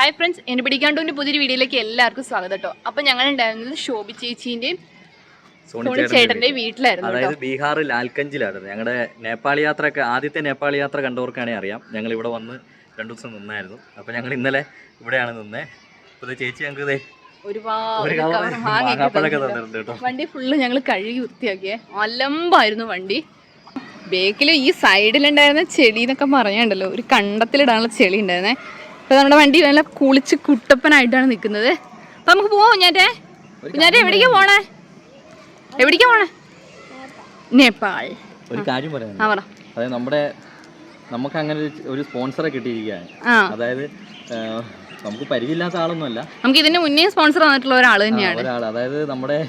Hi friends എന്നെ പിടിക്കാണ്ടോന്റെ പുതിയൊരു വീഡിയോയിലേക്ക് എല്ലാവർക്കും സ്വാഗതം കേട്ടോ. അപ്പം ഞങ്ങൾ ഉണ്ടായിരുന്നത് ശോഭി ചേച്ചീന്റെയും സോണി ചേട്ടന്റെ വീട്ടിലായിരുന്നു അതായത് ബീഹാർ ലാൽക്കഞ്ചിലായിരുന്നു. ഞങ്ങളുടെ നേപ്പാൾ യാത്ര ഒക്കെ ആദ്യത്തെ നേപ്പാൾ യാത്ര കണ്ടവർക്കാണെങ്കിൽ അറിയാം. ഞങ്ങൾ ഇവിടെ വന്ന് രണ്ടു ദിവസം നിന്നായിരുന്നു. അപ്പോൾ ഞങ്ങൾ ഇന്നലെ ഇവിടെയാണ് നിന്നേ. അപ്പോൾ ചേച്ചി ഞങ്ങൾക്ക് ഒരുപാട് വണ്ടി ഫുള്ള് ഞങ്ങൾ കഴുകി വൃത്തിയാക്കിയേ. അലമ്പായിരുന്നു വണ്ടി. ബേക്കിൽ ഈ സൈഡിലുണ്ടായിരുന്ന ചെളി എന്നൊക്കെ പറയാണ്ടല്ലോ ഒരു കണ്ടത്തിലിടാനുള്ള ചെളി ഉണ്ടായിരുന്നേ. അപ്പോൾ നമ്മുടെ വണ്ടി നല്ല കുളിച്ച് കുട്ടപ്പനായിട്ടാണ് നിൽക്കുന്നത്. അപ്പോൾ നമുക്ക് പോവാം കുഞ്ഞാറ്റെ. കുഞ്ഞാറ്റെ എവിടേക്കാ പോണേ? എവിടേക്കാ പോണേ? നേപ്പാൾ. ഒരു കാര്യം പറയാം അതെ അതായത് നമ്മുടെ നമുക്ക് അങ്ങനെ ഒരു- സ്പോൺസറെ കിട്ടിയിരിക്കുകയാണ്. അതായത് നമുക്ക് പരിചയമില്ലാത്ത ആളൊന്നുമല്ല. നമുക്ക് ഇതിന് മുന്നേ സ്പോൺസർ വന്നിട്ടുള്ള ഒരാൾ തന്നെയാണ്. ഒരാൾ അതായത് നമ്മുടെ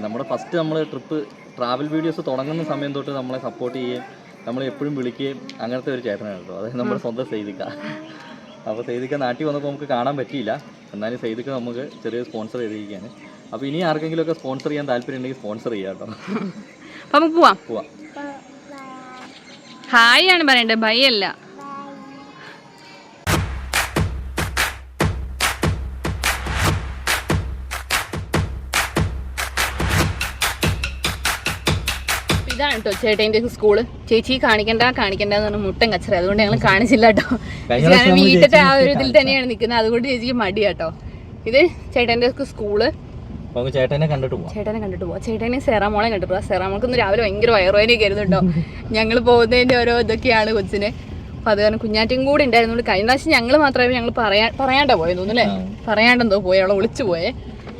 നമ്മുടെ ഫസ്റ്റ് നമ്മൾ ട്രിപ്പ് ട്രാവൽ വീഡിയോസ് തുടങ്ങുന്ന സമയം തൊട്ട് നമ്മളെ സപ്പോർട്ട് ചെയ്യുകയും നമ്മളെ എപ്പോഴും വിളിക്കുകയും അങ്ങനത്തെ ഒരു ചേട്ടനാണ് കേട്ടോ. അതായത് നമ്മുടെ സ്വന്തം സൈദിക്ക. അപ്പോൾ സൈദിക്ക നാട്ടിൽ വന്നപ്പോൾ നമുക്ക് കാണാൻ പറ്റിയില്ല. എന്നാലും സെയ്ദിക്ക നമുക്ക് ചെറിയ സ്പോൺസർ ചെയ്തിരിക്കുകയാണ്. അപ്പോൾ ഇനി ആർക്കെങ്കിലുമൊക്കെ സ്പോൺസർ ചെയ്യാൻ താല്പര്യം ഉണ്ടെങ്കിൽ സ്പോൺസർ ചെയ്യാം കേട്ടോ. നമുക്ക് പോവാം. പോവാം. ഹായ് ആണ് പറയണ്ടത് ബൈ അല്ല. ഇതാണ് കേട്ടോ ചേട്ടേന്റെ സ്കൂൾ ചേച്ചി കാണിക്കണ്ട കാണിക്കണ്ട എന്ന് പറഞ്ഞ മുട്ടൻ കച്ചറ. അതുകൊണ്ട് ഞങ്ങൾ കാണിച്ചില്ല കേട്ടോ കഴിഞ്ഞ പ്രാവശ്യം ആ ഒരു ഇതിൽ തന്നെയാണ് നിൽക്കുന്നത് അതുകൊണ്ട് ചേച്ചിക്ക് മടി കേട്ടോ ഇത് ചേട്ടന്റെ സ്കൂൾ ചേട്ടനെ കണ്ടിട്ട് പോവാം. ചേട്ടനെ കണ്ടിട്ട് പോവാം. ചേട്ടനെ സെറാമോളെ കണ്ടിട്ട് പോവാം. സെറാമോൾക്ക് ഇന്ന് രാവിലെ ഭയങ്കര വയറുവേനയൊക്കെ ആയിരുന്നു കേട്ടോ ഞങ്ങൾ പോകുന്നതിന്റെ ഓരോ ഇതൊക്കെയാണ് കൊച്ചിന്. അപ്പൊ അത് കാരണം കുഞ്ഞാറ്റും കൂടെ ഉണ്ടായിരുന്നുകൊണ്ട് കഴിഞ്ഞ പ്രാവശ്യം ഞങ്ങൾ മാത്രമേ ഞങ്ങൾ പറയാ പറയാണ്ടോ പോയെന്ന് തോന്നുന്നു അല്ലേ? പറയാണ്ടെന്തോ പോയി. അവളെ ഒളിച്ചു പോയേ.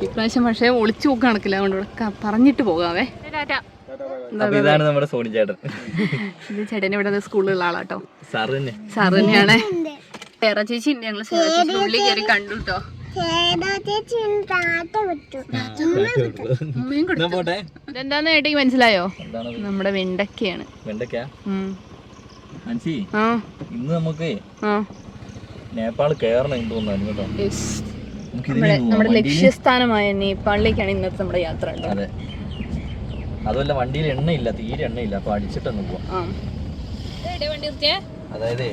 ഇപ്രാവശ്യം പക്ഷേ ഒളിച്ചു പോക്ക് നടക്കില്ല. അതുകൊണ്ട് പറഞ്ഞിട്ട് പോകാവേ. ടാറ്റ. അപ്പോൾ ഇതാണ് നമ്മുടെ സോണി ചേട്ടൻ. ഇത് ചേട്ടൻ ഇവിടെ സ്കൂളിലുള്ള ആളാട്ടോ. സാർ തന്നെ. സാർ തന്നെയാണ്. സേറ ചേച്ചി ഞങ്ങൾ ഉള്ളിൽ കയറി കണ്ടു കേട്ടോ ഇതെന്താന്ന് ഏട്ടയ്ക്ക് മനസ്സിലായോ? നമ്മുടെ വെണ്ടക്കയാണ്. ഇന്ന് നമുക്ക് ആ. നേപ്പാൾ കയറണം എന്ന് തോന്നുന്നു കേട്ടോ. യെസ്. നമ്മുടെ നമ്മുടെ ലക്ഷ്യസ്ഥാനമായ നേപ്പാളിലേക്കാണ് ഇന്നത്തെ നമ്മുടെ യാത്ര അതുമല്ല വണ്ടിയിൽ എണ്ണയില്ല തീരെ എണ്ണയില്ല. അപ്പൊ അടിച്ചിട്ടങ്ങ് പോവാം. അതായത്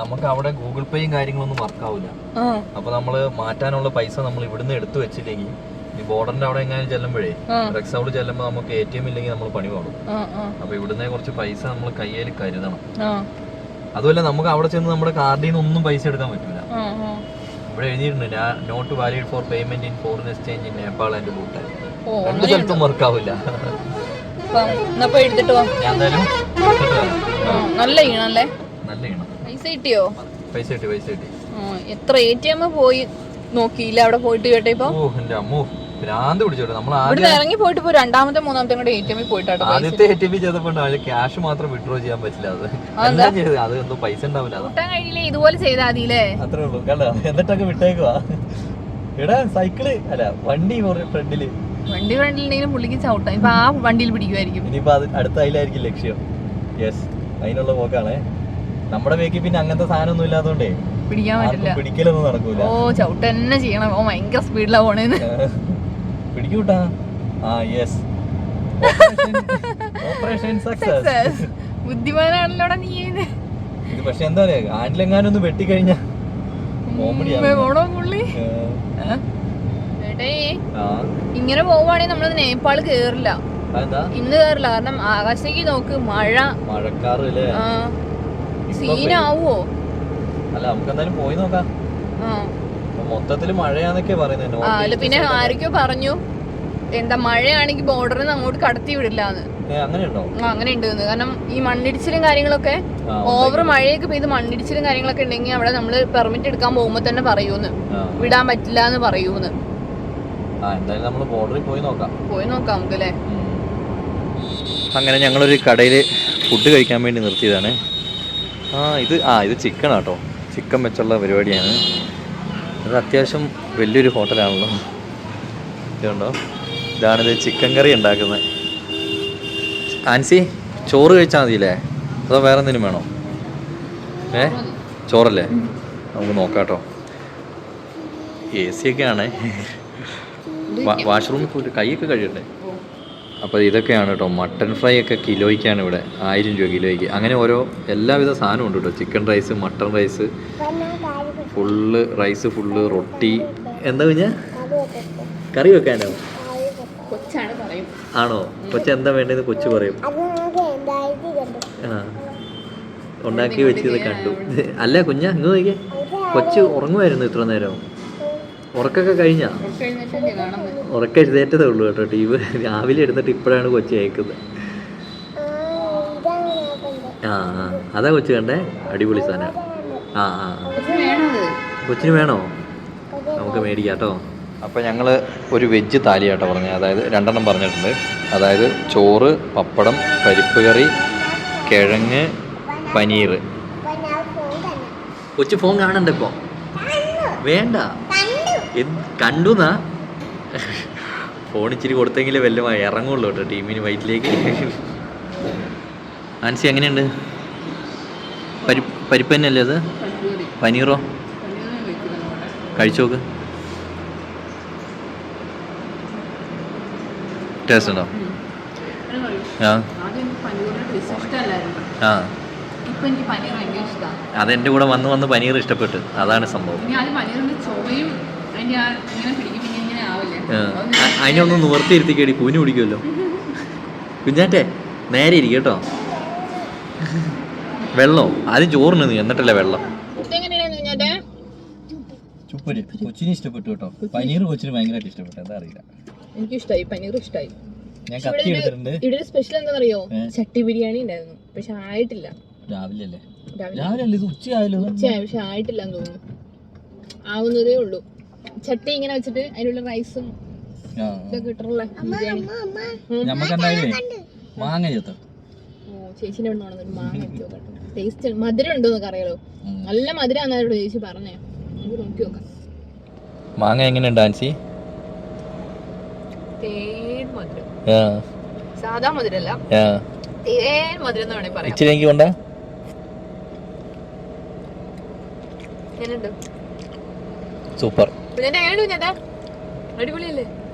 നമുക്ക് അവിടെ ഗൂഗിൾ പേയും കാര്യങ്ങളൊന്നും വർക്ക് ആവില്ല ആ. അപ്പൊ നമ്മൾ മാറ്റാനുള്ള പൈസ നമ്മൾ ഇവിടുന്ന് എടുത്തു വെച്ചില്ലെങ്കിൽ ഈ ബോർഡറിന്റെ അവിടെ എങ്ങാനും ചെല്ലുമ്പോഴേ ആ. റെക്സൗണ്ട് ചെല്ലുമ്പോൾ നമുക്ക് എ ടി എം ഇല്ലെങ്കിൽ നമ്മൾ പണി പാടും. അപ്പൊ ഇവിടുന്ന് കുറച്ച് പൈസ നമ്മൾ കയ്യിൽ കരുതണം. ആ. അതുമല്ല നമുക്ക് അവിടെ ചെന്ന് നമ്മുടെ കാർഡിൽ നിന്ന് ഒന്നും പൈസ എടുക്കാൻ പറ്റില്ല ഇവിടെ എഴുതിയിട്ടുണ്ട് not valid for payment in foreign exchange in Nepal and Bhutan ഓ രണ്ട് സ്ഥലത്തും വർക്ക് ആവില്ല അപ്പം എന്നാ പോയി എടുത്തിട്ട് നല്ല ഈണല്ലേ? പൈസ കിട്ടിയോ? പൈസ കിട്ടി പൈസ കിട്ടി. എത്ര എ ടി എം പോയി നോക്കിയില്ല അവിടെ പോയിട്ട് കേട്ടോ ഇപ്പൊ? ഭ്രാന്ത് പിടിച്ചോട്ടെ. നമ്മൾ ഇറങ്ങി പോയിട്ട് ഇപ്പൊ രണ്ടാമത്തെ മൂന്നാമത്തെ കൂടെ എ ടി എമ്മിൽ പോയിട്ടാട്ടോ പൈസ ആദ്യത്തെ എ ടി പി ചെയ്തപ്പോൾ ക്യാഷ് മാത്രം വിഡ്രോ ചെയ്യാൻ പറ്റില്ല അത്. എല്ലാം ചെയ്ത് അത് എന്തോ പൈസ ഉണ്ടാവില്ല കൂട്ടാൻ കഴിയില്ലേ ഇതുപോലെ ചെയ്താൽ മതിയില്ലേ? അത്രേ ഉള്ളൂ. കണ്ടോ? എന്നിട്ടൊക്കെ വിട്ടേക്കുവാ. എടാ സൈക്കിൾ അല്ല വണ്ടി ഫ്രണ്ടിൽ വണ്ടി ഫ്രണ്ടിലുണ്ടെങ്കിലും പുള്ളിക്ക് ചവിട്ടാം. ഇപ്പൊ ആ വണ്ടിയിൽ പിടിക്കുമായിരിക്കും ഇനിയിപ്പോ അത് അടുത്ത അതിലായിരിക്കും ലക്ഷ്യം. യെസ് അതിനുള്ള പോക്കാണ് നമ്മുടെ വേക്ക് പിന്നെ അങ്ങനത്തെ സാധനമൊന്നും ഇല്ലാത്തതുകൊണ്ടേ പിടിക്കാൻ പറ്റില്ല. പിടിക്കലൊന്നും നടക്കൂല. ഓ ചവിട്ട് തന്നെ ചെയ്യണം. ഓ ഭയങ്കര സ്പീഡിലാ പോണേന്ന്. പിടിക്കൂട്ടാ? ആ യെസ് ഓപ്പറേഷൻ സക്സസ് ബുദ്ധിമാനാണല്ലോടാ നീ ഇത്. പക്ഷെ എന്താ പറയാ ആണ്ടിലെങ്ങാനൊന്ന് വെട്ടിക്കഴിഞ്ഞാ കോമഡിയാണ് പുള്ളി? ഇങ്ങനെ പോവുകയാണെങ്കിൽ നമ്മൾ നേപ്പാൾ കേറില്ല. ഇന്ന് കേറില്ല. കാരണം ആകാശത്തേക്ക് നോക്ക് മഴ. മഴക്കാറ് അല്ലേ ആ. സീനാവോ അല്ല നമുക്ക് എന്തായാലും പോയി നോക്കാം. മൊത്തത്തിൽ മഴയാന്നൊക്കെ പറയുന്നത് പിന്നെ ആരൊക്കെയോ പറഞ്ഞു എന്താ മഴയാണെങ്കിൽ ബോർഡറിൽ നിന്ന് അങ്ങോട്ട് കടത്തി ആ, അങ്ങനെ ഉണ്ട് കാരണം ഈ മണ്ണിടിച്ചിലും കാര്യങ്ങളൊക്കെ ഓവർ മഴയൊക്കെ പെയ്ത് മണ്ണിടിച്ചിലും കാര്യങ്ങളൊക്കെ ഉണ്ടെങ്കിൽ അവിടെ നമ്മൾ പെർമിറ്റ് എടുക്കാൻ പോകുമ്പോൾ തന്നെ പറയൂന്ന്. വിടാൻ പറ്റില്ല എന്ന് പറയൂന്ന്. ആ എന്തായാലും നമ്മൾ ബോർഡറിൽ പോയി നോക്കാം. പോയി നോക്കാം നമുക്ക് അല്ലേ അങ്ങനെ ഞങ്ങളൊരു കടയിൽ ഫുഡ് കഴിക്കാൻ വേണ്ടി നിർത്തിയതാണ്. ആ ഇത് ആ ഇത് ചിക്കൻ ആട്ടോ. ചിക്കൻ വെച്ചുള്ള പരിപാടിയാണ്. ഇത് അത്യാവശ്യം വലിയൊരു ഹോട്ടലാണല്ലോ. ഇതുണ്ടോ? ഇതാണിത് ചിക്കൻ കറി ഉണ്ടാക്കുന്നത്. ആൻസി ചോറ് കഴിച്ചാൽ മതിയില്ലേ? അതോ വേറെ എന്തെങ്കിലും വേണോ? ഏ? ചോറല്ലേ? നമുക്ക് നോക്കാം കേട്ടോ എ സി ഒക്കെ ആണ്. വാഷ്റൂമിൽ പോയിട്ട് കൈയൊക്കെ കഴിയട്ടെ അപ്പോൾ ഇതൊക്കെയാണ് കേട്ടോ മട്ടൺ ഫ്രൈ ഒക്കെ കിലോയ്ക്കാണ് ഇവിടെ ആയിരം രൂപ കിലോയ്ക്ക്. അങ്ങനെ ഓരോ എല്ലാവിധ സാധനവും ഉണ്ട് കേട്ടോ chicken rice mutton rice full rice full റൊട്ടി. എന്താ കഴിഞ്ഞാൽ കറി വെക്കാനോ? ആണോ? കൊച്ചു എന്താ വേണ്ടത് കൊച്ചു പറയും. ആ. ഉണ്ടാക്കി വെച്ചത് കണ്ടു. അല്ല കുഞ്ഞ ഇങ്ങ് നോക്കിയേ കൊച്ചു ഉറങ്ങുമായിരുന്നു ഇത്ര നേരം. ഉറക്കൊക്കെ കഴിഞ്ഞാ? ഉറക്കം എഴുന്നേറ്റതേ ഉള്ളൂ കേട്ടോ ടി വി രാവിലെ എടുത്തിട്ട് ഇപ്പോഴാണ് കൊച്ചു കേൾക്കുന്നത് ആ ആ അതാ കൊച്ചു കണ്ടേ? അടിപൊളി സാധനം. ആ ആ കൊച്ചിന് വേണോ നമുക്ക് മേടിക്കാം കേട്ടോ. അപ്പോൾ ഞങ്ങൾ ഒരു വെജ് താലിയാട്ടോ പറഞ്ഞത് അതായത് രണ്ടെണ്ണം പറഞ്ഞിട്ടുണ്ട്. അതായത് ചോറ് പപ്പടം പരിപ്പ് കറി കിഴങ്ങ് പനീർ കൊച്ചു ഫോൺ കാണണ്ട ഇപ്പോൾ വേണ്ട. എന്ത് കണ്ടുന്നാ? ഫോൺ ഇച്ചിരി കൊടുത്തെങ്കിലേ വല്ല ഇറങ്ങുള്ളൂ കേട്ടോ ടീമിന് വൈറ്റിലേക്ക്. ആൻസി എങ്ങനെയുണ്ട്? പരിപ്പ് പരിപ്പ് തന്നെയല്ലേ അത്? പനീറോ? കഴിച്ചോക്ക്. ടേസ്റ്റ് ഉണ്ടോ? ആ. ആ. അതെന്റെ കൂടെ വന്ന് വന്ന് പനീർ ഇഷ്ടപ്പെട്ടു. അതാണ് സംഭവം. ഇനി നിവർത്തിയിരുത്തി കേടി കൂഞ്ഞു പിടിക്കുമല്ലോ. കുഞ്ഞാറ്റെ നേരെ ഇരിക്കും കേട്ടോ. വെള്ളോ? ആദ്യം ചോറിന് നീ എന്നിട്ടല്ലേ വെള്ളം. ചുപ്പര് കൊച്ചിന് ഇഷ്ടപ്പെട്ടു കേട്ടോ. പനീർ കൊച്ചിന് ഭയങ്കരമായിട്ട് ഇഷ്ടപ്പെട്ടു. എന്താ അറിയില്ല. എനിക്ക് ഇഷ്ടമായി പനീർ ഇഷ്ടമായി ഞാൻ കത്തി എടുത്തിട്ടുണ്ട്. ഇവിടെ സ്പെഷ്യൽ എന്താണെന്നറിയോ? ചട്ടി ബിരിയാണി ഉണ്ടായിരുന്നു പക്ഷെ ആയിട്ടില്ല. രാവിലെ അല്ലേ? രാവിലെ. അല്ലേ ഇത്? ഉച്ചയായല്ലോ ഉച്ചയായി പക്ഷെ ആയിട്ടില്ല എന്ന് തോന്നുന്നു. ആവുന്നതേ ഉള്ളൂ. ചട്ടി ഇങ്ങനെ വെച്ചിട്ട് അതിനുള്ള റൈസും ഇതൊക്കെ ഇട്ടുള്ള ബിരിയാണി. മാങ്ങ ചേർത്ത്? ഓ ചേച്ചിന്റെ നിന്ന് മാങ്ങ നോക്കട്ടെ ടേസ്റ്റ് മധുരം ഉണ്ടോ എന്നൊക്കെ അറിയാലോ. നല്ല മധുരാന്ന് അവരോട് ചേച്ചി പറഞ്ഞേ. നമുക്ക് നോക്കി നോക്കാം. മാങ്ങ എങ്ങനെയുണ്ട് ആൻസി? തേൻ മധുരം. ആ. സാധാ മധുരല്ല. ആ. തേൻ മധുരം എന്ന് വേണമെങ്കിൽ പറയാം. ഇച്ചിരി കൊണ്ട സൂപ്പർ.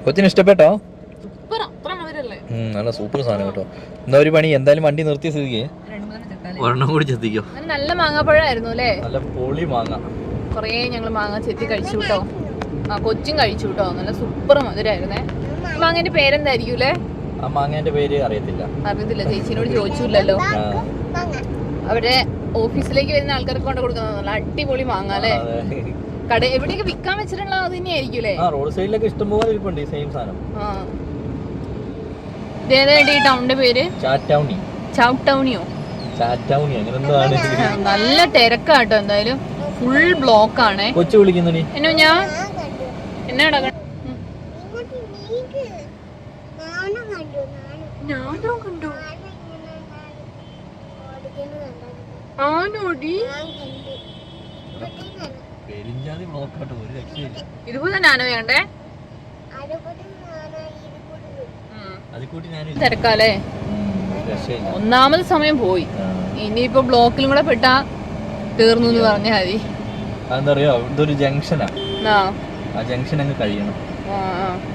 കൊച്ചിന് ഇഷ്ടപ്പെട്ടോ? നല്ല സൂപ്പർ സാധനം കേട്ടോ. എന്നാ ഒരു പണി? എന്തായാലും വണ്ടി നിർത്തിയ സ്ഥിതിക്ക്? ഒരെണ്ണം കൂടി ചെത്തിക്കോ. നല്ല മാങ്ങാപ്പഴമായിരുന്നു അല്ലേ? നല്ല പൊളി മാങ്ങ. കുറേ ഞങ്ങൾ മാങ്ങ ചെത്തി കഴിച്ചു കേട്ടോ ആ കൊച്ചും കഴിച്ചു കേട്ടോ നല്ല സൂപ്പർ മധുരമായിരുന്നേ മാങ്ങേന്റെ പേരെന്തായിരിക്കും അല്ലേ ആ മാങ്ങേന്റെ പേര് അറിയത്തില്ല. അറിയത്തില്ല ചേച്ചിനോട് ചോദിച്ചില്ലല്ലോ. അവിടെ ഓഫീസിലേക്ക് വരുന്ന ആൾക്കാർക്ക് കൊണ്ട് കൊടുക്കുന്നത് നല്ല അടിപൊളി മാങ്ങ അല്ലേ. കട എവിടെയൊക്കെ വിൽക്കാൻ വെച്ചിട്ടുള്ള അത് തന്നെയായിരിക്കും അല്ലേ ആ റോഡ് സൈഡിലൊക്കെ ഇഷ്ടംപോലെ ഇരിപ്പുണ്ട് ഈ സെയിം സാധനം. ആ. ഇതേതായിട്ട് ഈ ടൗണിന്റെ പേര്? ചാറ്റൗണി. ചൗട്ട് ടൗണിയോ ചാറ്റൗണി അങ്ങനെ എന്തോ ആണ് നല്ല തിരക്കാട്ടോ എന്തായാലും. ഫുൾ ബ്ലോക്ക് ആണേ. കൊച്ചു വിളിക്കുന്നുടി എന്നോ ഞാൻ? എന്നാടാ ഞാനോ കണ്ടു? ആനോടി പെരിഞ്ചാതി ബ്ലോക്ക് ആട്ടോ ഒരു രക്ഷയില്ല ഇതുപോലെ ഞാനോ വേണ്ടേ? തിരക്കാലേ? ഒന്നാമത് സമയം പോയി. ഇനിയിപ്പോ ബ്ലോക്കിലും കൂടെ പെട്ടാ തീർന്നു എന്ന് പറഞ്ഞാൽ മതി. അറിയോ ഇതൊരു ജംഗ്ഷനാ. ആ. ജംഗ്ഷൻ അങ്ങ് കഴിയണം.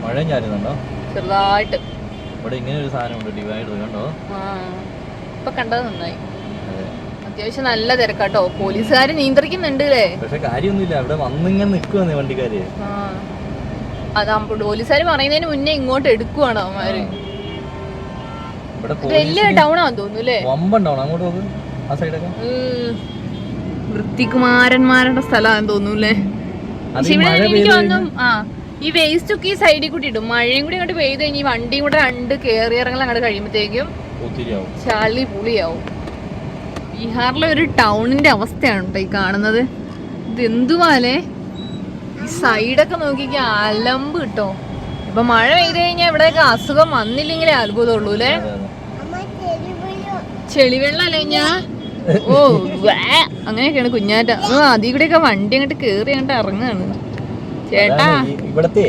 മഴയും ചാരുന്നുണ്ടോ? ചെറുതായിട്ട്. ഇവിടെ ഇങ്ങനെ ഒരു സാധനം ഉണ്ട് ഡിവൈഡർ കണ്ടോ? ഇപ്പൊ കണ്ടത് നന്നായി. അത്യാവശ്യം നല്ല തിരക്കാട്ടോ. പോലീസുകാര് നിയന്ത്രിക്കുന്നുണ്ട് അല്ലേ പക്ഷെ കാര്യമൊന്നുമില്ല. അവിടെ വന്നിങ്ങനെ നിൽക്കുവന്നേ വണ്ടിക്കാര്. അതാ പോലീസുകാര് പറയുന്നതിന് മുന്നേ ഇങ്ങോട്ട് എടുക്കുവാണ് അവന്മാര്. വലിയ ടൗൺ ആണെന്ന് തോന്നുന്നു അല്ലേ. വൃത്തികുമാരന്മാരുടെ സ്ഥലമാണെന്ന് തോന്നുന്നു അല്ലേ അത് പക്ഷെ ഈ ഇവിടെ എനിക്ക് പെയ്ത് ആ. ഈ വേസ്റ്റ് ഒക്കെ ഈ സൈഡിൽ കൂടി ഇടും. മഴയും കൂടി അങ്ങോട്ട് പെയ്ത് കഴിഞ്ഞ് ഈ വണ്ടിയും കൂടെ രണ്ട് കയറി ഇറങ്ങൽ അങ്ങോട്ട് കഴിയുമ്പോഴത്തേക്കും ചളി പുളിയാവും. ബീഹാറിലെ ഒരു ടൗണിന്റെ അവസ്ഥയാണ് കേട്ടോ ഈ കാണുന്നത്. ഇത് എന്തുവാലേ ഈ സൈഡൊക്കെ നോക്കിക്ക അലമ്പ് കിട്ടോ ഇപ്പൊ മഴ പെയ്ത് കഴിഞ്ഞാൽ ഇവിടെയൊക്കെ അസുഖം വന്നില്ലെങ്കിലേ അത്ഭുതമുള്ളൂ അല്ലേ? അതെ, അതെ. ചെളിവെള്ളം. അല്ലേ ഞാ ഓ വേ. അങ്ങനെയൊക്കെയാണ് കുഞ്ഞാറ്റ. ആ അതിൽ കൂടെയൊക്കെ വണ്ടി അങ്ങോട്ട് കേറി അങ്ങോട്ട് ഇറങ്ങാണ്. ചേട്ടാ. ഇവിടത്തെ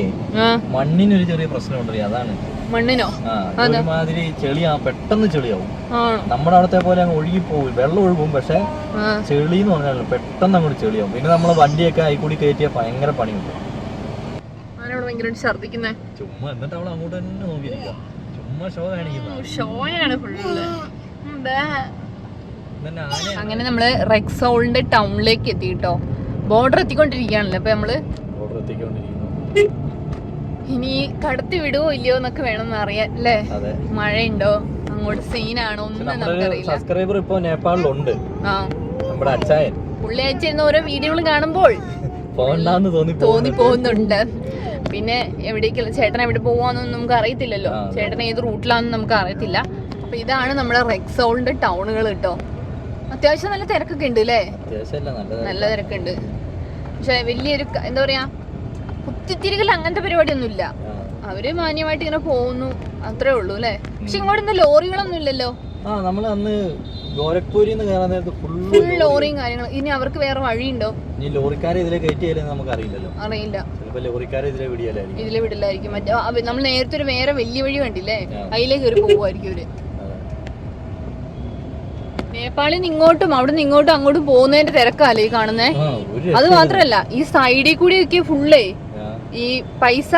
മണ്ണിനൊരു ചെറിയ പ്രശ്നമുണ്ട്. അതാണ്. മണ്ണിനോ? ഒരുമാതിരി ചെളിയാ പെട്ടെന്ന് ചെളിയാവും. നമ്മുടെ അവിടത്തെ പോലെ അങ്ങ് ഒഴുകി പോകും വെള്ളം ഒഴുകും പക്ഷെ ചെളി എന്ന് പറഞ്ഞാൽ പെട്ടെന്ന് അങ്ങോട്ട് ചെളിയാവും. പിന്നെ നമ്മൾ വണ്ടിയൊക്കെ ആയി കൂടി കയറ്റിയാൽ ഭയങ്കര പണിയുണ്ട്. ചുമ്മാ എന്നിട്ട് അവൾ അങ്ങോട്ട് തന്നെ നോക്കിയിരിക്കാം. ചുമ്മാ ഷോ കാണിക്കുന്നു. ഷോയാണ് ഫുള്ള് അങ്ങനെ നമ്മൾ റെക്സോളിന്റെ ടൗണിലേക്ക് എത്തിട്ടോ ബോർഡർ എത്തിക്കൊണ്ടിരിക്കുകയാണല്ലോ അപ്പൊ നമ്മൾ. ബോർഡർ എത്തിക്കൊണ്ടിരിക്കുന്നു. ഇനി കടത്തി വിടുവോ ഇല്ലയോ എന്നൊക്കെ വേണമെന്ന് അറിയാം അല്ലേ? മഴയുണ്ടോ? അങ്ങോട്ട് സീനാണോ ഒന്നും നമുക്കറിയില്ല. സബ്സ്ക്രൈബർ ഇപ്പൊ നേപ്പാളിലുണ്ട്. നമ്മുടെ അച്ചായൻ. പുള്ളി അയച്ചിരുന്ന ഓരോ വീഡിയോകളും കാണുമ്പോൾ തോന്നി പോകുന്നുണ്ട്. പിന്നെ എവിടേക്കല്ല ചേട്ടൻ എവിടെ പോവാന്നൊന്നും നമുക്ക് അറിയത്തില്ലല്ലോ. ചേട്ടൻ ഏത് റൂട്ടിലാണെന്ന് നമുക്ക് അറിയത്തില്ല. അപ്പൊ ഇതാണ് നമ്മുടെ റെക്സോളിന്റെ ടൗണുകൾ കേട്ടോ. അത്യാവശ്യം നല്ല തിരക്കൊക്കെ ഉണ്ട് അല്ലേ? നല്ല തിരക്കുണ്ട്. പക്ഷെ വലിയൊരു എന്താ പറയാ കുത്തിത്തിരികൽ അങ്ങനത്തെ പരിപാടിയൊന്നും ഇല്ല അവർ മാന്യമായിട്ട് ഇങ്ങനെ പോകുന്നു. അത്രേ ഉള്ളൂ അല്ലേ? പക്ഷെ ഇങ്ങോട്ടൊന്നും ലോറികളൊന്നും ഇല്ലല്ലോ? ആ നമ്മൾ അന്ന് ഗോരഖ്പൂരിൽ നിന്ന് കയറാൻ നേരത്ത് ഫുൾ ലോറിയും കാര്യങ്ങളും. ഇനി അവർക്ക് വേറെ വഴിയുണ്ടോ? ഇനി ലോറിക്കാരെ ഇതിലെ കയറ്റിയാലും നമുക്ക് അറിയില്ലല്ലോ അറിയില്ല. ചിലപ്പോ ലോറിക്കാരെ ഇതിലെ വിടിയാലായിരിക്കും. ഇതിലെ വിടില്ലായിരിക്കും. മറ്റേ നമ്മൾ നേരത്തെ ഒരു വേറെ വലിയ വഴി കണ്ടില്ലേ? ആ. അതിലേക്ക് കയറി പോവുമായിരിക്കും ഇവർ. നേപ്പാളിൽ നിന്ന് ഇങ്ങോട്ടും അവിടെ നിന്ന് ഇങ്ങോട്ടും അങ്ങോട്ടും പോകുന്നതിന്റെ തിരക്കല്ലേ ഈ കാണുന്നേ? അത്. മാത്രല്ല ഈ സൈഡിൽ കൂടി ഒക്കെ ഫുള്ളേ. ഈ പൈസ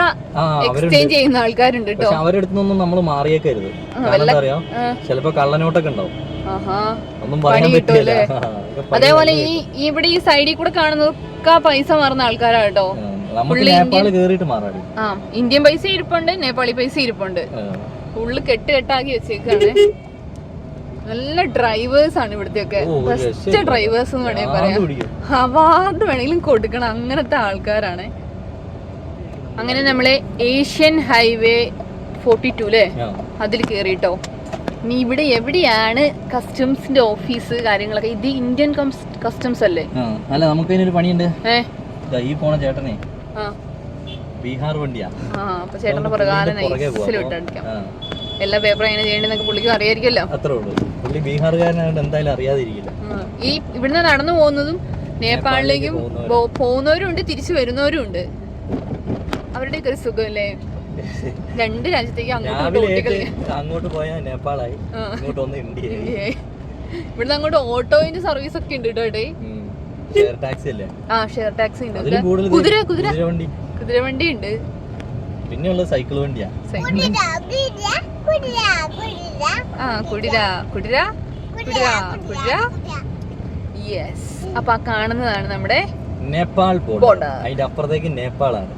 എക്സ്ചേഞ്ച് ചെയ്യുന്ന ആൾക്കാരുണ്ട് കേട്ടോ പക്ഷെ അവരുടെ അടുത്തൊന്നും നമ്മൾ മാറിയേക്കരുത്. അറിയാം. ചിലപ്പോ കള്ളനോട്ടൊക്കെ ഉണ്ടാവും. ഒന്നും പറയാൻ പറ്റില്ല. അതേപോലെ ഈ ഇവിടെ ഈ സൈഡിൽ കൂടെ കാണുന്നതൊക്കെ പൈസ മാറുന്ന ആൾക്കാരാ കേട്ടോ ആ ഇന്ത്യൻ പൈസ ഇരിപ്പുണ്ട് നേപ്പാളി പൈസ ഇരിപ്പുണ്ട്. ഫുള്ള് കെട്ട് കെട്ടാക്കി വെച്ചേക്കാണ്. നല്ല ഡ്രൈവേഴ്സ് ആണ് ഇവിടുത്തെ ഒക്കെ ബെസ്റ്റ് ഡ്രൈവേഴ്സ് എന്ന് വേണമെങ്കിൽ പറയാം. അവാർഡ് വേണമെങ്കിലും കൊടുക്കണം അങ്ങനത്തെ ആൾക്കാരാണ്. അങ്ങനെ നമ്മളെ ഏഷ്യൻ ഹൈവേ ഫോർട്ടി ടു അല്ലേ. അതിൽ കയറിട്ടോ നീ ഇവിടെ എവിടെയാണ് കസ്റ്റംസിന്റെ ഓഫീസ് കാര്യങ്ങളൊക്കെ? ഇത് ഇന്ത്യൻ കസ്റ്റംസ് അല്ലേ? അല്ല നമുക്ക് ഒരു പണിയുണ്ട് ഈ പോണ ചേട്ടനെ. ബീഹാർ വണ്ടിയാ. അപ്പൊ ചേട്ടന്റെ പ്രകാരം എല്ലാ പേപ്പറും എങ്ങനെ ചെയ്യേണ്ടതെന്നൊക്കെ പുള്ളിക്ക് അറിയായിരിക്കുമല്ലോ. അത്രേ ഉള്ളൂ. പുള്ളി ബീഹാറുകാരനായതുകൊണ്ട് എന്തായാലും അറിയാതിരിക്കില്ല. ഈ ഇവിടുന്ന് നടന്നു പോകുന്നതും നേപ്പാളിലേക്കും. പോകുന്നവരും. ഉണ്ട് തിരിച്ചു വരുന്നവരും ഉണ്ട് അവരുടെയൊക്കെ ഒരു സുഖമല്ലേ? രണ്ട് രാജ്യത്തേക്ക് അങ്ങോട്ട് അങ്ങോട്ട് പോയാൽ നേപ്പാളായി. ഇങ്ങോട്ട് ഒന്ന് ഇന്ത്യയായി. ഇന്ത്യയെ. ഇവിടുന്ന് അങ്ങോട്ട് ഓട്ടോയിന്റെ സർവീസ് ഒക്കെ ഉണ്ട് കേട്ടോ ഷെയർ ടാക്സി അല്ലേ? ആ ഷെയർ ടാക്സി ഉണ്ട്. കുതിര കുതിര വണ്ടി കുതിര വണ്ടി ഉണ്ട്. പിന്നെ ഉള്ളത് സൈക്കിൾ വണ്ടിയാ ആ കുടിര കുടിര കുടിര കുടിര. യെസ് അപ്പൊ കാണുന്നതാണ് നമ്മുടെ നേപ്പാൾ ബോർഡർ. അതിന്റെ അപ്പുറത്തേക്ക് നേപ്പാളാണ്.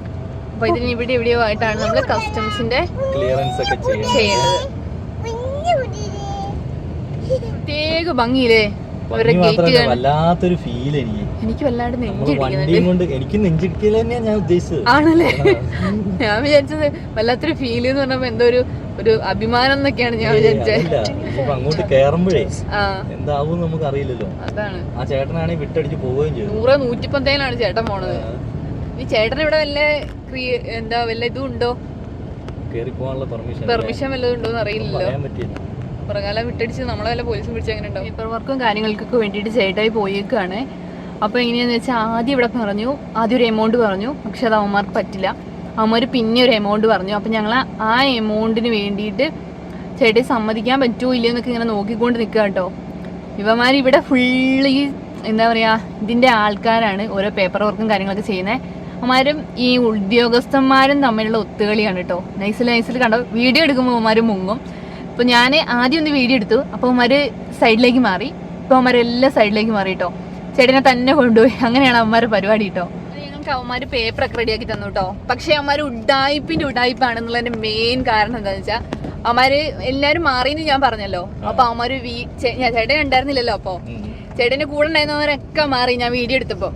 അപ്പൊ ഇതിന് ഇവിടെ എവിടെയോ ആയിട്ടാണ് നമ്മൾ കസ്റ്റംസിന്റെ ക്ലിയറൻസ് ഒക്കെ ചെയ്യുന്നത്. പ്രത്യേക ഭംഗിയില്ലേ? അവരുടെ ഗേറ്റ് വല്ലാത്തൊരു ഫീൽ എനിക്ക്. എനിക്ക് വല്ലാണ്ട് നെഞ്ചിടിക്കുന്നുണ്ട് എനിക്ക് നെഞ്ചിടിക്കൽ തന്നെയാ ഞാൻ ഉദ്ദേശിച്ചത്. ആണല്ലേ? ഞാൻ വിചാരിച്ചത് വല്ലാത്തൊരു ഫീൽ എന്ന് പറഞ്ഞപ്പോ എന്തോ ഒരു ഒരു അഭിമാനം എന്നൊക്കെയാണ് ഞാൻ വിചാരിച്ചത്. അങ്ങോട്ട് കേറുമ്പോഴേ എന്താവും നമുക്ക് അറിയില്ലല്ലോ അതാണ്. ആ ചേട്ടനാണെങ്കിൽ വിട്ടടിച്ച് പോവുകയും ചെയ്തു. നൂറ് നൂറ്റിപ്പന്തേലാണ് ചേട്ടൻ പോണത്. ഈ ചേട്ടൻ ഇവിടെ വല്ല എന്താ വല്ല ഇതും ഉണ്ടോ കേറി പോകാനുള്ള പെർമിഷൻ പെർമിഷൻ വല്ലതും ഉണ്ടോ എന്ന് അറിയില്ലല്ലോ. പുറകാലം വിട്ടടിച്ച് നമ്മളെ വല്ല പോലീസും പിടിച്ച് അങ്ങനെ ഉണ്ടാവും. പേപ്പർ വർക്കും കാര്യങ്ങൾക്കൊക്കെ വേണ്ടിയിട്ട് ചേട്ടായി പോയേക്കാണ്. അപ്പോൾ എങ്ങനെയാന്ന് വെച്ചാൽ ആദ്യം ഇവിടെ പറഞ്ഞു ആദ്യം ഒരു എമൗണ്ട് പറഞ്ഞു. പക്ഷെ അത് അവന്മാർക്ക് പറ്റില്ല. അവന്മാർ പിന്നെ ഒരു എമൗണ്ട് പറഞ്ഞു. അപ്പം ഞങ്ങൾ ആ എമൗണ്ടിന് വേണ്ടിയിട്ട് ചേട്ടയെ സമ്മതിക്കാൻ പറ്റുമോ ഇല്ലയോ എന്നൊക്കെ ഇങ്ങനെ നോക്കിക്കൊണ്ട് നിൽക്കുക കേട്ടോ. ഇവന്മാർ ഇവിടെ ഫുള്ള് ഈ എന്താ പറയുക ഇതിന്റെ ആൾക്കാരാണ് ഓരോ പേപ്പർ വർക്കും കാര്യങ്ങളൊക്കെ ചെയ്യുന്നത് അവന്മാരും ഈ ഉദ്യോഗസ്ഥന്മാരും തമ്മിലുള്ള ഒത്തുകളിയാണ് കേട്ടോ നൈസിൽ നൈസിൽ കണ്ടോ? വീഡിയോ എടുക്കുമ്പോൾ അവന്മാർ മുങ്ങും. അപ്പോൾ ഞാൻ ആദ്യം ഒന്ന് വീഡിയോ എടുത്തു. അപ്പോൾ അവന്മാർ സൈഡിലേക്ക് മാറി. ഇപ്പോൾ അവന്മാരെല്ലാം സൈഡിലേക്ക് മാറി കേട്ടോ ചേട്ടനെ തന്നെ കൊണ്ടുപോയി. അങ്ങനെയാണ് അവന്മാരുടെ പരിപാടി കേട്ടോ ഞങ്ങൾക്ക് അവന്മാർ പേപ്പറൊക്കെ റെഡിയാക്കി തന്നു കേട്ടോ പക്ഷേ അവന്മാർ ഉഡായിപ്പിന്റെ ഉഡായിപ്പാണെന്നുള്ളതിന്റെ മെയിൻ കാരണം എന്താണെന്ന് വെച്ചാൽ അവന്മാര് എല്ലാരും മാറിയെന്ന് ഞാൻ പറഞ്ഞല്ലോ. അപ്പൊ അവന്മാര് ഞാൻ ചേട്ടൻ ഉണ്ടായിരുന്നില്ലല്ലോ അപ്പൊ. ചേട്ടന്റെ കൂടെ ഉണ്ടായിരുന്നവരൊക്കെ മാറി ഞാൻ വീഡിയോ എടുത്തപ്പോ.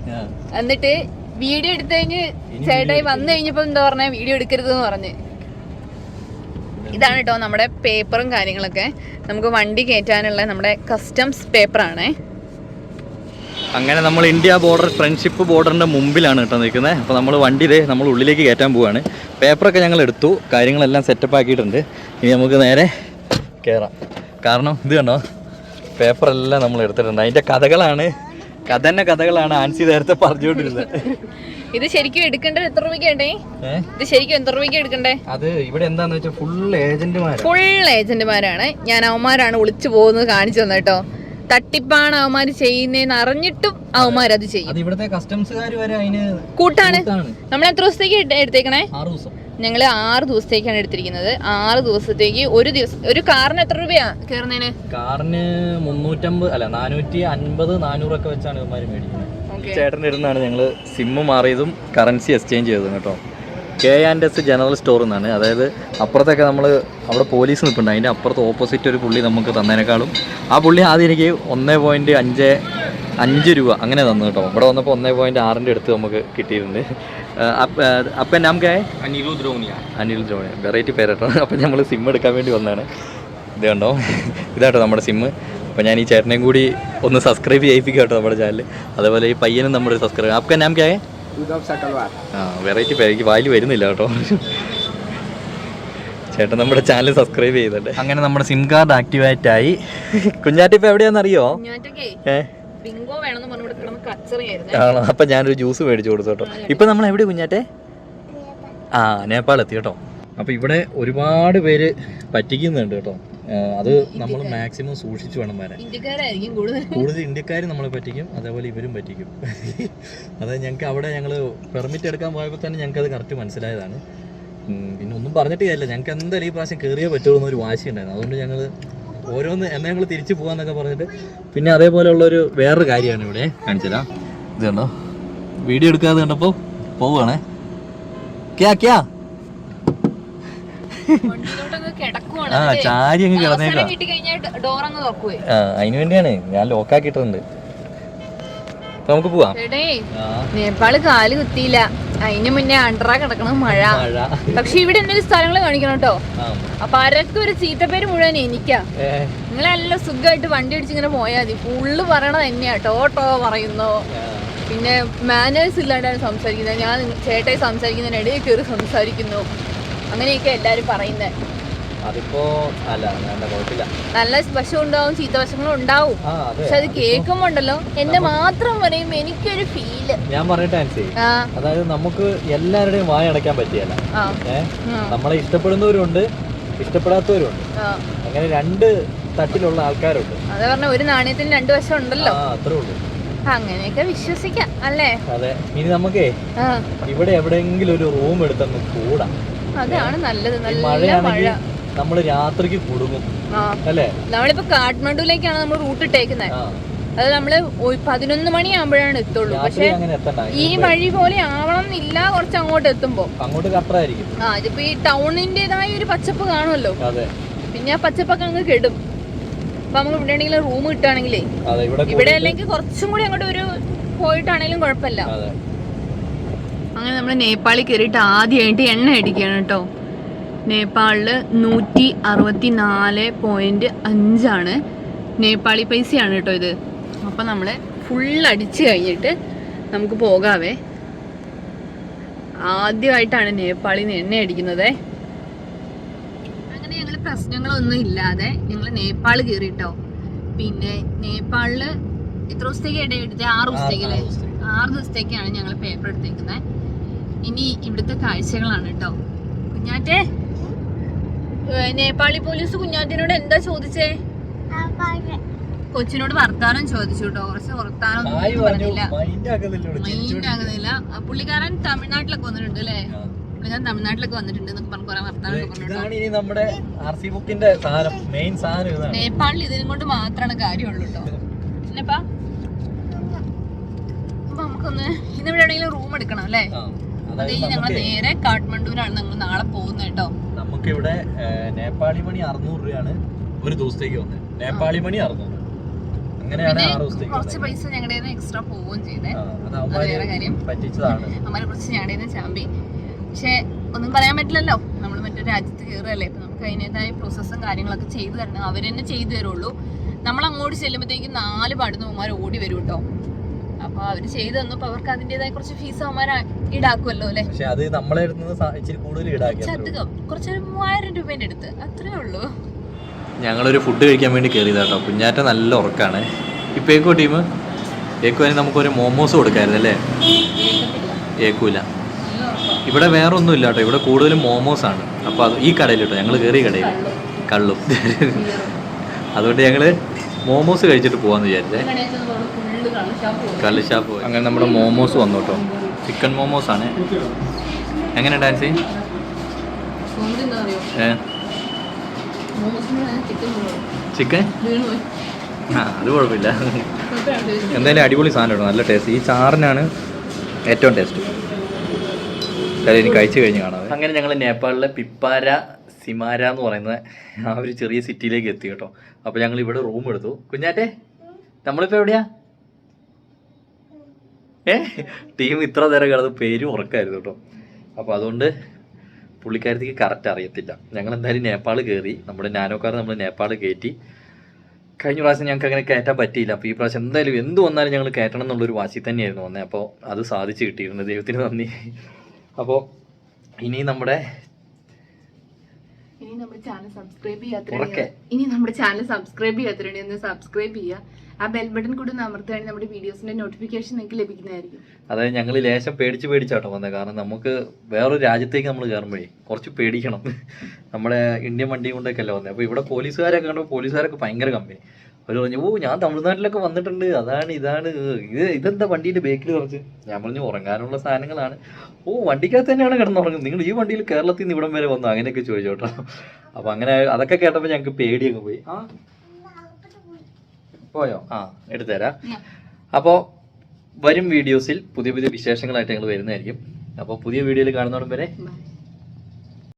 എന്നിട്ട് വീഡിയോ എടുത്തു കഴിഞ്ഞ് ചേട്ടായി വന്നു കഴിഞ്ഞപ്പോ എന്താ പറഞ്ഞ? വീഡിയോ എടുക്കരുതെന്ന് പറഞ്ഞ്. ഇതാണ് കേട്ടോ നമ്മുടെ പേപ്പറും കാര്യങ്ങളൊക്കെ. നമുക്ക് വണ്ടി കയറ്റാനുള്ള നമ്മുടെ കസ്റ്റംസ് പേപ്പറാണേ അങ്ങനെ നമ്മൾ ഇന്ത്യ ബോർഡർ ഫ്രണ്ട്ഷിപ്പ് ബോർഡറിന്റെ മുമ്പിലാണ് കേട്ടോ നിൽക്കുന്നത് അപ്പോൾ നമ്മൾ വണ്ടി ഇതേ നമ്മൾ ഉള്ളിലേക്ക് കയറ്റാൻ പോവാണ്. പേപ്പറൊക്കെ ഞങ്ങൾ എടുത്തു. കാര്യങ്ങളെല്ലാം സെറ്റപ്പ് ആക്കിയിട്ടുണ്ട്. ഇനി നമുക്ക് നേരെ കയറാം കാരണം ഇത് കണ്ടോ? പേപ്പറെല്ലാം നമ്മൾ എടുത്തിട്ടുണ്ട്. അതിന്റെ കഥകളാണ് കഥ തന്നെ കഥകളാണ് ആൻസി നേരത്തെ പറഞ്ഞുകൊണ്ടിരുന്നത്. ഇത് ശരിക്കും എടുക്കേണ്ടത് എത്ര രൂപയ്ക്ക് ഏ? ഇത് ശരിക്കും എത്ര രൂപയ്ക്ക് എടുക്കണ്ടേ? അത് ഇവിടെ എന്താന്ന് വെച്ചാൽ ഫുൾ ഏജന്റുമാരാണ് ഫുൾ ഏജന്റുമാരാണ് ഞാൻ അവന്മാരാണ് ഒളിച്ചു പോകുന്നത് കാണിച്ചു തന്നെ കേട്ടോ. തട്ടിപ്പാണ് അവന്മാർ ചെയ്യുന്നതെന്ന് അറിഞ്ഞിട്ടും ചെയ്യും. അത് ഇവിടുത്തെ കസ്റ്റംസുകാർ വരെ അതിന് കൂട്ടാണ്. കൂട്ടാണ്. നമ്മൾ എത്ര ദിവസത്തേക്ക് എടുത്തേക്കണേ? ആറ് ദിവസം. ഞങ്ങൾ ആറ് ദിവസത്തേക്കാണ് എടുത്തിരിക്കുന്നത്. ആറ് ദിവസത്തേക്ക് ഒരു ദിവസം ഒരു കാറിന് എത്ര രൂപയാ കയറുന്നതിന്? കാറിന് മുന്നൂറ്റമ്പത് അല്ല നാനൂറ്റി അൻപത് നാനൂറൊക്കെ വെച്ചാണ് ഇവന്മാർ മേടിക്കുന്നത്. ചേട്ടന്റെ ഇരുന്നാണ് ഞങ്ങൾ സിമ്മ് മാറിയതും കറൻസി എക്സ്ചേഞ്ച് ചെയ്തതും കേട്ടോ. K and S general store എന്നാണ് അതായത് അപ്പുറത്തൊക്കെ നമ്മൾ അവിടെ പോലീസ് നിൽപ്പുണ്ട്. അതിന്റെ അപ്പുറത്ത് ഓപ്പോസിറ്റ് ഒരു പുള്ളി നമുക്ക് തന്നതിനേക്കാളും. ആ പുള്ളി ആദ്യം എനിക്ക് ഒന്നേ പോയിന്റ് അഞ്ച് അഞ്ച് രൂപ അങ്ങനെ തന്നു കേട്ടോ. ഇവിടെ വന്നപ്പോൾ ഒന്നേ പോയിന്റ് ആറിന്റെ അടുത്ത് നമുക്ക് കിട്ടിയിട്ടുണ്ട്. അപ്പം നമുക്ക് അനിരുദ്ധ ദ്രോണിയ അനിൽ ദ്രോണി വെറൈറ്റി പേരാട്ടോ അപ്പം നമ്മൾ സിം എടുക്കാൻ വേണ്ടി വന്നതാണ് ഇത് കണ്ടോ ഇതാട്ടോ നമ്മുടെ സിമ്മ് അപ്പോൾ ഞാൻ ഈ ചേട്ടനെയും കൂടി ഒന്ന് സബ്സ്ക്രൈബ് ചെയ്യിപ്പിക്കാം കേട്ടോ നമ്മുടെ ചാനൽ അതേപോലെ ഈ പയ്യനും നമ്മുടെ സബ്സ്ക്രൈബ് आपका नाम क्या है ഉദ്ധവ് സക്കൽവാർ ആ വെറൈറ്റി പേര് എനിക്ക് വായിൽ വരുന്നില്ല കേട്ടോ ചേട്ടൻ നമ്മുടെ ചാനൽ സബ്സ്ക്രൈബ് ചെയ്തിട്ടുണ്ട് അങ്ങനെ നമ്മുടെ സിം കാർഡ് ആക്ടിവേറ്റ് ആയി കുഞ്ഞാറ്റി ഇപ്പോൾ എവിടെയാണെന്നറിയോ കുഞ്ഞാറ്റക്കേ ഏ ബിങ്കോ വേണമെന്ന് പറഞ്ഞുകൊണ്ട് ഇവിടെ കിടന്ന് കച്ചറിയായിരുന്നു. ആണോ? അപ്പം ഞാനൊരു ജ്യൂസ് മേടിച്ചു കൊടുത്തു കേട്ടോ. ഇപ്പം നമ്മൾ എവിടെ കുഞ്ഞാറ്റെ? ആ നേപ്പാൾ എത്തി കേട്ടോ. അപ്പോൾ ഇവിടെ ഒരുപാട് പേര് പറ്റിക്കുന്നുണ്ട് കേട്ടോ. അത് നമ്മൾ മാക്സിമം സൂക്ഷിച്ചു വേണം വരാൻ. കൂടുതൽ ഇന്ത്യക്കാർ നമ്മളെ പറ്റിക്കും അതേപോലെ ഇവരും പറ്റിക്കും. അതായത് ഞങ്ങൾക്ക് അവിടെ ഞങ്ങൾ പെർമിറ്റ് എടുക്കാൻ പോയപ്പോൾ തന്നെ ഞങ്ങൾക്ക് അത് കറക്റ്റ് മനസ്സിലായതാണ് പിന്നെ ഒന്നും പറഞ്ഞിട്ട് കാര്യമില്ല. ഞങ്ങൾക്ക് എന്തായാലും ഈ പ്രാവശ്യം കയറിയേ പറ്റുള്ളൂ എന്നൊരു വാശി ഉണ്ടായിരുന്നു അതുകൊണ്ട് ഞങ്ങൾ ഓരോന്ന് എന്നാൽ ഞങ്ങൾ തിരിച്ചു പോകാന്നൊക്കെ പറഞ്ഞിട്ട് പിന്നെ അതേപോലെയുള്ള ഒരു വേറൊരു കാര്യമാണ് ഇവിടെ കാണിച്ചതാ. ഇത് കണ്ടോ? വീഡിയോ എടുക്കാതെ കണ്ടപ്പോൾ പോവുകയാണേ ക്യാ ക്യാ. ആ ചാരി അങ്ങ് കിടന്നേക്കാം അതിനു വേണ്ടിയാണ് ഞാൻ ലോക്കാക്കിയിട്ടുണ്ട് അപ്പൊ നമുക്ക് പോവാം. നേപ്പാൾ കാൽ കുത്തിയില്ല. അതിന് മുന്നേ അണ്ടറാ കിടക്കണം മഴ. പക്ഷെ ഇവിടെ എന്തെങ്കിലും സ്ഥലങ്ങൾ കാണിക്കണം കേട്ടോ. അപ്പൊ ആരൊക്കെ ഒരു ചീത്തപ്പേര് മുഴുവൻ എനിക്കാ. നിങ്ങളെല്ലാം സുഖമായിട്ട് വണ്ടി അടിച്ച് ഇങ്ങനെ പോയാൽ മതി. ഫുള്ള് പറയണത് തന്നെയാ ടോട്ടോ പറയുന്നു. പിന്നെ മാനേഴ്സ് ഇല്ലാണ്ടാണ് സംസാരിക്കുന്നത്. ഞാൻ ചേട്ടായി സംസാരിക്കുന്നതിനിടയിൽ കയറി സംസാരിക്കുന്നു. അങ്ങനെയൊക്കെ എല്ലാരും പറയുന്നത് അതിപ്പോ അല്ല വേണ്ട കുഴപ്പമില്ല. നല്ല വശം ഉണ്ടാവും ചീത്ത വശങ്ങളും ഉണ്ടാവും ആ അതെ. പക്ഷെ അത് കേൾക്കുമ്പോ ഉണ്ടല്ലോ എന്നെ മാത്രം പറയുമ്പോ എനിക്കൊരു ഫീൽ ഞാൻ പറഞ്ഞിട്ട് ആൻസി ആ. അതായത് നമുക്ക് എല്ലാവരുടെയും വായ അടയ്ക്കാൻ പറ്റിയല്ല. ആ. ഏ? ഉം, നമ്മളെ ഇഷ്ടപ്പെടുന്നവരുണ്ട് ഇഷ്ടപ്പെടാത്തവരുണ്ട്. ആ. അങ്ങനെ രണ്ട് തട്ടിലുള്ള ആൾക്കാരുണ്ട്. അതാ പറഞ്ഞ ഒരു നാണയത്തിന് രണ്ടു വശം ഉണ്ടല്ലോ ആ അത്രേ ഉള്ളൂ. അങ്ങനെയൊക്കെ വിശ്വസിക്കാം അല്ലേ? അതെ. ഇനി നമുക്കേ ആ. ഇവിടെ എവിടെയെങ്കിലും ഒരു റൂം എടുത്തങ്ങ് കൂടാം. അതാണ് നല്ലത് ഈ നല്ല മഴയാണെങ്കിൽ മഴ നമ്മൾ രാത്രിക്ക് കുടുങ്ങും. അല്ലേ? നമ്മളിപ്പോ കാഠ്മണ്ഡുവിലേക്കാണ് നമ്മൾ റൂട്ട് ഇട്ടേക്കുന്നത് അത് നമ്മൾ പതിനൊന്ന് മണിയാകുമ്പോഴാണ് എത്തുള്ളൂ. പക്ഷെ ഈ വഴി പോലെ ആവണം എന്നില്ല കുറച്ച് അങ്ങോട്ട് എത്തുമ്പോ അങ്ങോട്ട് കട്ടറായിരിക്കും ആ ഇതിപ്പോ ഈ ടൗണിന്റേതായ ഒരു പച്ചപ്പ് കാണുമല്ലോ. അതെ. പിന്നെ ആ പച്ചപ്പൊക്കെ അങ്ങ് കെടും. അപ്പൊ നമുക്ക് ഇവിടെ ആണെങ്കിലും റൂം കിട്ടുകയാണെങ്കിലേ ഇവിടെ അല്ലെങ്കിൽ കുറച്ചും കൂടി അങ്ങോട്ട് ഒരു പോയിട്ടാണെങ്കിലും കുഴപ്പമില്ല. അങ്ങനെ നമ്മൾ നേപ്പാളിൽ കയറിയിട്ട് ആദ്യമായിട്ട് എണ്ണ അടിക്കുകയാണ് കേട്ടോ. നേപ്പാളിൽ നൂറ്റി അറുപത്തി നാല് പോയിന്റ് അഞ്ചാണ്. നേപ്പാളി പൈസയാണ് കേട്ടോ ഇത്. അപ്പം നമ്മൾ ഫുൾ അടിച്ച് കഴിഞ്ഞിട്ട് നമുക്ക് പോകാവേ. ആദ്യമായിട്ടാണ് നേപ്പാളിൽ നിന്ന് എണ്ണ അടിക്കുന്നത്. അങ്ങനെ ഞങ്ങൾ പ്രശ്നങ്ങളൊന്നും ഇല്ലാതെ ഞങ്ങൾ നേപ്പാൾ കയറിട്ടോ. പിന്നെ നേപ്പാളിൽ എത്ര ദിവസത്തേക്ക് ഇട എടുത്തത് ആറ് ദിവസത്തേക്ക് അല്ലേ? ആറ് ദിവസത്തേക്കാണ് ഞങ്ങൾ പേപ്പർ എടുത്തേക്കുന്നത്. ഇനി ഇവിടുത്തെ കാഴ്ചകളാണ് കേട്ടോ. കുഞ്ഞാറ്റെ? നേപ്പാളി പോലീസ് കുഞ്ഞാറ്റിനോട് എന്താ ചോദിച്ചേ? കൊച്ചിനോട് വർത്താനം ചോദിച്ചു കേട്ടോ കുറച്ച് വർത്താനം ഒന്നും പറഞ്ഞില്ല. മൈൻഡ് ആകുന്നില്ല പുള്ളിക്കാരൻ തമിഴ്നാട്ടിലൊക്കെ വന്നിട്ടുണ്ട് അല്ലേ? ആ. പുള്ളിക്കാരൻ തമിഴ്നാട്ടിലൊക്കെ വന്നിട്ടുണ്ട് എന്നൊക്കെ പറഞ്ഞ് കുറെ വർത്താനം ഒക്കെ ഇതാണ് ഇനി നമ്മുടെ ആർ സി ബുക്കിന്റെ സാധനം മെയിൻ സാധനം ഇതാണ്. നേപ്പാളിൽ ഇതിനും കൊണ്ട് മാത്രമാണ് കാര്യമുള്ളൂ കേട്ടോ പിന്നെപ്പാ? അപ്പൊ നമുക്കൊന്ന് ഇന്ന് എവിടെയെങ്കിലും റൂം എടുക്കണം അല്ലേ. അത് ഞങ്ങൾ നേരെ കാഠ്മണ്ഡുവിനാണ് നമ്മൾ നാളെ പോകുന്നത് കേട്ടോ നമുക്കിവിടെ ഇവിടെ നേപ്പാളി മണി അറുന്നൂറ് രൂപയാണ് ഒരു ദിവസത്തേക്ക് വന്നത് നേപ്പാളി മണി അറുന്നൂറ്. അങ്ങനെയാണ് ആറ് ദിവസത്തേക്ക് കുറച്ച് പൈസ ഞങ്ങളുടെ എക്സ്ട്രാ പോവുകയും ചെയ്തേ. അത് അവന്മാര് പറ്റിച്ചതാണ്. അമ്മനെ കുറച്ച് ഞങ്ങളുടെ ചാമ്പി. പക്ഷെ ഒന്നും പറയാൻ പറ്റില്ലല്ലോ. നമ്മൾ മറ്റൊരു രാജ്യത്ത് കയറുകയല്ലേ അപ്പൊ നമുക്ക് അതിന്റെതായ പ്രോസസ്സും കാര്യങ്ങളൊക്കെ ചെയ്തു തരണം. അവർ തന്നെ ചെയ്തു തരുള്ളൂ. നമ്മൾ അങ്ങോട്ട് ചെല്ലുമ്പോഴത്തേക്കും നാല് പാടുന്നവന്മാർ ഓടി വരും കേട്ടോ. അപ്പൊ അവർ ചെയ്തു തന്നപ്പോ അവർക്ക് അതിന്റേതായ കുറച്ച് ഫീസ് അവന്മാർ ഈടാക്കുമല്ലോ അല്ലെ? പക്ഷെ അത് നമ്മളെ ഇച്ചിരി കൂടുതൽ ഈടാക്കി കുറച്ചൊരു മൂവായിരം രൂപേന്റെ അടുത്ത്. അത്രേ ഉള്ളൂ. ഞങ്ങളൊരു ഫുഡ് കഴിക്കാൻ വേണ്ടി കയറിയതാ കേട്ടോ കുഞ്ഞാറ്റ നല്ല ഉറക്കാണ്. ഇപ്പൊ ഏക്കോ ടീം ഏക്കോ നമുക്കൊരു മോമോസ് കൊടുക്കായിരുന്നു അല്ലേ? ഏക്കൂല ഇവിടെ വേറെ ഒന്നും ഇല്ല കേട്ടോ. ഇവിടെ കൂടുതലും മോമോസ് ആണ്. അപ്പോൾ അത് ഈ കടയിൽ കേട്ടോ. ഞങ്ങൾ കയറിയ കടയിൽ കള്ളും. അതുകൊണ്ട് ഞങ്ങൾ മോമോസ് കഴിച്ചിട്ട് പോവാന്ന് വിചാരിച്ചേ. കള്ള് ഷാപ്പ് പോയി. അങ്ങനെ നമ്മുടെ മോമോസ് വന്നു കേട്ടോ ചിക്കൻ മോമോസ് ആണ് എങ്ങനെ ഡാൻസ്? ചിക്കൻ ആ അത് കുഴപ്പമില്ല. എന്തായാലും അടിപൊളി സാധനം കേട്ടോ നല്ല ടേസ്റ്റ്. ഈ ചാറിനാണ് ഏറ്റവും ടേസ്റ്റ്. കാര്യം ഇനി കഴിച്ചു കഴിഞ്ഞ് കാണാം അങ്ങനെ ഞങ്ങൾ നേപ്പാളിലെ പിപ്പാര സിമാര എന്ന് പറയുന്ന ആ ഒരു ചെറിയ സിറ്റിയിലേക്ക് എത്തി കേട്ടോ. അപ്പോൾ ഞങ്ങൾ ഇവിടെ റൂം എടുത്തു. കുഞ്ഞാറ്റെ നമ്മളിപ്പോൾ എവിടെയാ? ഏ? ടീം ഇത്ര നേരം കിടന്ന് പേരും ഉറക്കായിരുന്നു കേട്ടോ. അപ്പോൾ അതുകൊണ്ട് പുള്ളിക്കാരത്തേക്ക് കറക്റ്റ് അറിയത്തില്ല. ഞങ്ങൾ എന്തായാലും നേപ്പാൾ കയറി നമ്മുടെ നാനോക്കാർ നമ്മൾ നേപ്പാൾ കയറ്റി. കഴിഞ്ഞ പ്രാവശ്യം ഞങ്ങൾക്ക് അങ്ങനെ കയറ്റാൻ പറ്റിയില്ല. അപ്പോൾ ഈ പ്രാവശ്യം എന്തായാലും എന്ത് വന്നാലും ഞങ്ങൾ കയറ്റണം എന്നുള്ളൊരു വാശി തന്നെയായിരുന്നു വന്നത് അപ്പോൾ അത് സാധിച്ചു കിട്ടിയിരുന്നു. ദൈവത്തിന് നന്ദി. അപ്പോൾ ഇനി നമ്മുടെ നമ്മുടെ ചാനൽ സബ്സ്ക്രൈബ് ഉറക്കെ. ചെയ്യാത്ത ഇനി നമ്മുടെ ചാനൽ സബ്സ്ക്രൈബ് ചെയ്യാത്തവരുണ്ടെങ്കിൽ ഒന്ന് സബ്സ്ക്രൈബ് ചെയ്യുക. ആ ബെൽ ബട്ടൺ കൂടി അമർത്തുകയാണെങ്കിൽ നമ്മുടെ വീഡിയോസിന്റെ നോട്ടിഫിക്കേഷൻ നിങ്ങൾക്ക് ലഭിക്കുന്നതായിരിക്കും. അതായത് ഞങ്ങൾ ലേശം പേടിച്ച് പേടിച്ചാട്ടോ വന്നത് കാരണം നമുക്ക് വേറൊരു രാജ്യത്തേക്ക് നമ്മൾ കയറുമ്പോഴേ കുറച്ച് പേടിക്കണം. നമ്മുടെ ഇന്ത്യൻ വണ്ടി കൊണ്ടൊക്കെ അല്ല വന്നത് അപ്പോൾ ഇവിടെ പോലീസുകാരൊക്കെ കണ്ടപ്പോൾ പോലീസുകാരൊക്കെ ഭയങ്കര കമ്പനി അവർ പറഞ്ഞു ഓ ഞാൻ തമിഴ്നാട്ടിലൊക്കെ വന്നിട്ടുണ്ട്. അതാണ് ഇതാണ്. ഇത് ഇതെന്താ വണ്ടിയുടെ ബേക്കിൽ കുറച്ച്? ഞാൻ പറഞ്ഞു ഉറങ്ങാനുള്ള സാധനങ്ങളാണ്. ഓ വണ്ടിക്കകത്ത് തന്നെയാണ് കിടന്നുറങ്ങുന്നത്. നിങ്ങൾ ഈ വണ്ടിയിൽ കേരളത്തിൽ നിന്ന് ഇവിടം വരെ വന്നു. അങ്ങനെയൊക്കെ ചോദിച്ചോട്ടോ. അപ്പൊ അങ്ങനെ അതൊക്കെ കേട്ടപ്പോൾ ഞങ്ങൾക്ക് പേടിയൊക്കെ പോയി. ആ പോയോ? ആ എടുത്തുതരാം. അപ്പോൾ വരും വീഡിയോസിൽ പുതിയ പുതിയ വിശേഷങ്ങളായിട്ട് ഞങ്ങൾ വരുന്നതായിരിക്കും. അപ്പോൾ പുതിയ വീഡിയോയിൽ കാണുന്നോടം വരെ